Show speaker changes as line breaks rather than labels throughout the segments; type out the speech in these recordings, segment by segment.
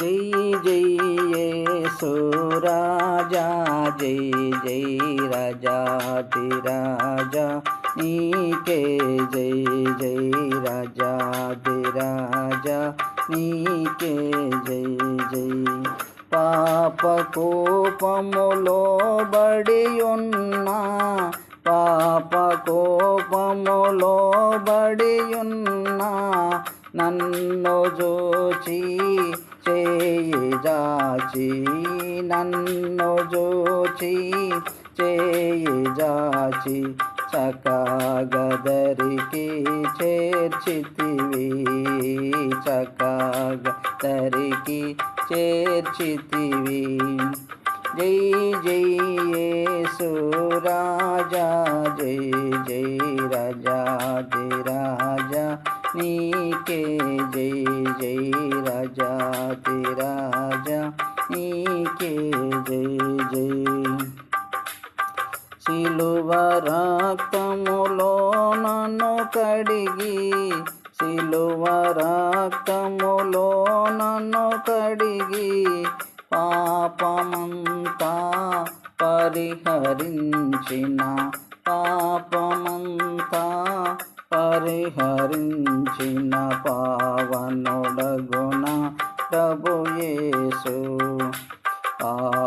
జై జై యేసు రాజా జై జై రాజాతి రాజా నీకే జై జై రాజాతి రాజా నీకే జై జై పాప కోపములో బడి ఉన్నా పాప కోపములో బడి ఉన్నా నన్ను జోచి చేయి జాచి నన్ను జోచి చేయి జాచి చకాగదరికి చేర్చితివి చకాగదరికి చేర్చితివి. జై జై రాజా జై జై రాజా జై రాజా నీకే జై జై రాజా రక్తములో నన్ను కడిగి సిలువ రక్తములో నన్ను కడిగి పాపమంతా పరిహరించిన పాపమంతా పరిహరించిన పావనుడగున ప్రభుయేసు పావనుడగున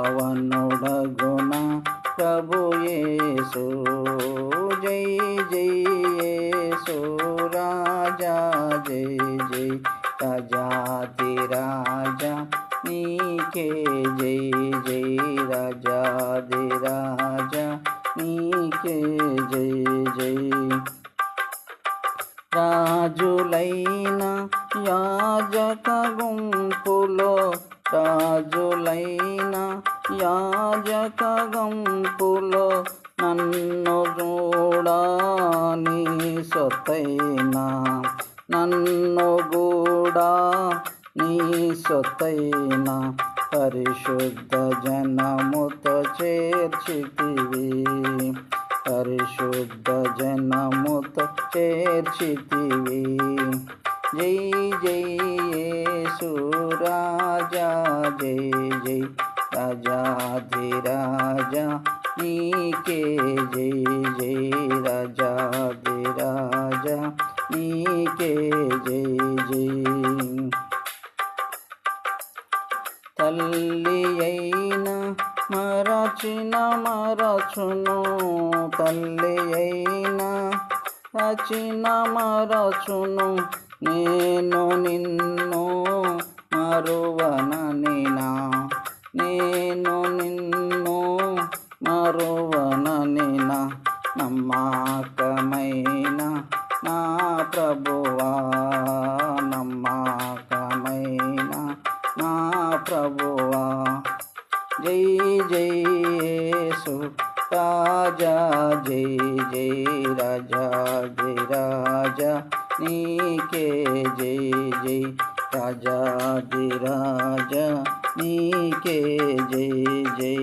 ప్రభుయేసు జై జై యేసు రాజా జై జై రాజాతి రాజా నీకే జై జై రాజాది రాజా నీకే జై జై రాజులైన యాజక గుంపులో రాజులైన యాజక గుంపులో నన్ను గూడాని సొత్తైనా నన్ను గూడా నీ సొత్తైన పరిశుద్ధ జనముతో చేర్చితివి పరిశుద్ధ జనముతో చేర్చితివి. జై జై యేసు రాజా జై జై రాజాధి నీకే జై జై రాజాధిరాజా నీకే జై జై. తల్లి అయిన మరచిన మరచును తల్లి అయిన రచిన మరచును నేను నిన్ను మరువన? మరువననినా నమ్మకమైన నా ప్రభువా నమ్మకమైన నా ప్రభువా జై జై యేసు రాజా జై జై రాజా జై రాజా నీకే జై జై రాజా జై రాజా నీకే జై జై